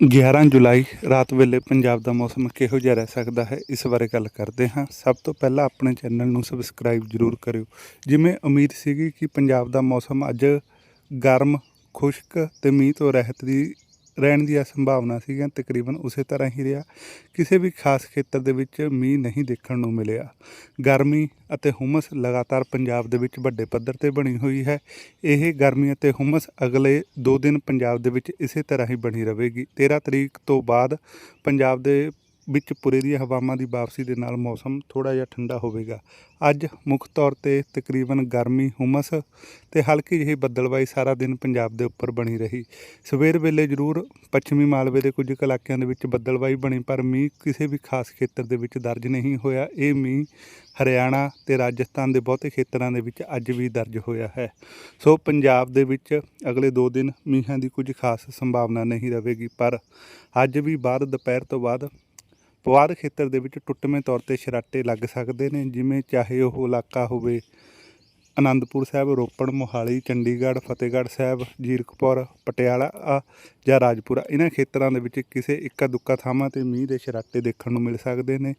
11 ਜੁਲਾਈ ਰਾਤ ਵੇਲੇ ਪੰਜਾਬ ਦਾ ਮੌਸਮ ਕਿਹੋ ਜਿਹਾ ਰਹਿ ਸਕਦਾ ਹੈ, ਇਸ ਬਾਰੇ ਗੱਲ ਕਰਦੇ ਹਾਂ। ਸਭ ਤੋਂ ਪਹਿਲਾਂ ਆਪਣੇ ਚੈਨਲ ਨੂੰ ਸਬਸਕ੍ਰਾਈਬ ਜ਼ਰੂਰ ਕਰਿਓ। ਜਿਵੇਂ ਉਮੀਦ ਸੀਗੀ ਕਿ ਪੰਜਾਬ ਦਾ ਮੌਸਮ ਅੱਜ ਗਰਮ, ਖੁਸ਼ਕ ਤੇ ਮੀਂਹ ਤੋਂ ਰਹਿਤ ਦੀ ਰਹਿਣ ਦੀ ਸੰਭਾਵਨਾ ਸੀਗੀਆਂ ਤਕਰੀਬਨ ਉਸੇ ਤਰ੍ਹਾਂ ਹੀ ਰਿਹਾ। ਕਿਸੇ ਵੀ ਖਾਸ ਖੇਤਰ ਦੇ ਵਿੱਚ ਮੀਂਹ ਨਹੀਂ ਦੇਖਣ ਨੂੰ ਮਿਲਿਆ। ਗਰਮੀ ਅਤੇ ਹੁਮਸ ਲਗਾਤਾਰ ਪੰਜਾਬ ਦੇ ਵਿੱਚ ਵੱਡੇ ਪੱਧਰ ਤੇ ਬਣੀ ਹੋਈ ਹੈ। ਇਹ ਗਰਮੀ ਅਤੇ ਹੁਮਸ ਅਗਲੇ 2 ਦਿਨ ਪੰਜਾਬ ਦੇ ਵਿੱਚ ਇਸੇ ਤਰ੍ਹਾਂ ਹੀ ਬਣੀ ਰਹੇਗੀ। 13 ਤਰੀਕ ਤੋਂ ਬਾਅਦ ਪੰਜਾਬ ਦੇ ਵਿੱਚ ਪੁਰੇ ਦੀਆਂ ਹਵਾਵਾਂ ਦੀ ਵਾਪਸੀ ਦੇ ਨਾਲ ਮੌਸਮ ਥੋੜਾ ਜਿਹਾ ਠੰਡਾ ਹੋਵੇਗਾ। ਅੱਜ ਮੁੱਖ ਤੌਰ ਤੇ ਤਕਰੀਬਨ ਗਰਮੀ, ਹੁਮਸ ਤੇ ਹਲਕੀ ਜਿਹੀ ਬੱਦਲਵਾਈ ਸਾਰਾ ਦਿਨ ਪੰਜਾਬ ਦੇ ਉੱਪਰ ਬਣੀ ਰਹੀ। ਸਵੇਰ ਵੇਲੇ ਜ਼ਰੂਰ ਪੱਛਮੀ ਮਾਲਵੇ ਦੇ ਕੁਝ ਕੁ ਇਲਾਕਿਆਂ ਦੇ ਵਿੱਚ ਬੱਦਲਵਾਈ ਬਣੀ, ਪਰ ਮੀਂਹ ਕਿਸੇ ਵੀ ਖਾਸ ਖੇਤਰ ਦੇ ਵਿੱਚ ਦਰਜ ਨਹੀਂ ਹੋਇਆ। ਇਹ ਮੀਂਹ ਹਰਿਆਣਾ ਤੇ ਰਾਜਸਥਾਨ ਦੇ ਬਹੁਤੇ ਖੇਤਰਾਂ ਦੇ ਵਿੱਚ ਅੱਜ ਵੀ ਦਰਜ ਹੋਇਆ ਹੈ। ਸੋ ਪੰਜਾਬ ਦੇ ਵਿੱਚ ਅਗਲੇ 2 ਦਿਨ ਮੀਂਹਾਂ ਦੀ ਕੁਝ ਖਾਸ ਸੰਭਾਵਨਾ ਨਹੀਂ ਰਹੇਗੀ, ਪਰ ਅੱਜ ਵੀ ਬਾਅਦ, ਦੁਪਹਿਰ ਤੋਂ ਬਾਅਦ ਪਵਾਰ ਖੇਤਰ ਦੇ ਵਿੱਚ ਟੁੱਟਵੇਂ ਤੌਰ ਤੇ ਸ਼ਰਾਟੇ ਲੱਗ ਸਕਦੇ ਨੇ, ਜਿਵੇਂ ਚਾਹੇ ਉਹ ਇਲਾਕਾ ਹੋਵੇ ਅਨੰਦਪੁਰ ਸਾਹਿਬ ਰੋਪੜ ਮੋਹਾਲੀ ਚੰਡੀਗੜ੍ਹ ਫਤਿਹਗੜ੍ਹ ਸਾਹਿਬ ਜੀਰਕਪੁਰ ਪਟਿਆਲਾ ਅ, ਜਾਂ ਰਾਜਪੁਰਾ ਇਹਨਾਂ ਖੇਤਰਾਂ ਦੇ ਵਿੱਚ ਕਿਸੇ ਇੱਕਾ ਦੁੱਕਾ ਥਾਵਾਂ ਤੇ ਮੀਂਹ ਦੇ ਸ਼ਰਾਟੇ ਦੇਖਣ ਨੂੰ ਮਿਲ ਸਕਦੇ ਨੇ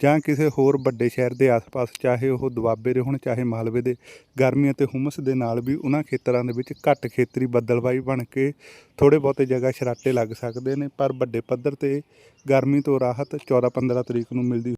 ਜਾਂ ਕਿਸੇ ਹੋਰ ਵੱਡੇ ਸ਼ਹਿਰ ਦੇ ਆਸ-ਪਾਸ ਚਾਹੇ ਉਹ ਦੁਆਬੇ ਦੇ ਹੋਣ ਚਾਹੇ ਮਾਲਵੇ ਦੇ ਗਰਮੀ ਅਤੇ ਹੁਮਸ ਦੇ ਨਾਲ ਵੀ ਉਹਨਾਂ ਖੇਤਰਾਂ ਦੇ ਵਿੱਚ ਘੱਟ ਖੇਤਰੀ ਬੱਦਲਵਾਈ ਬਣ ਕੇ ਥੋੜੇ ਬਹੁਤੇ ਜਗ੍ਹਾ ਸ਼ਰਾਟੇ ਲੱਗ ਸਕਦੇ ਨੇ ਪਰ ਵੱਡੇ ਪੱਧਰ ਤੇ ਗਰਮੀ ਤੋਂ ਰਾਹਤ 14-15 ਤਰੀਕ ਨੂੰ ਮਿਲਦੀ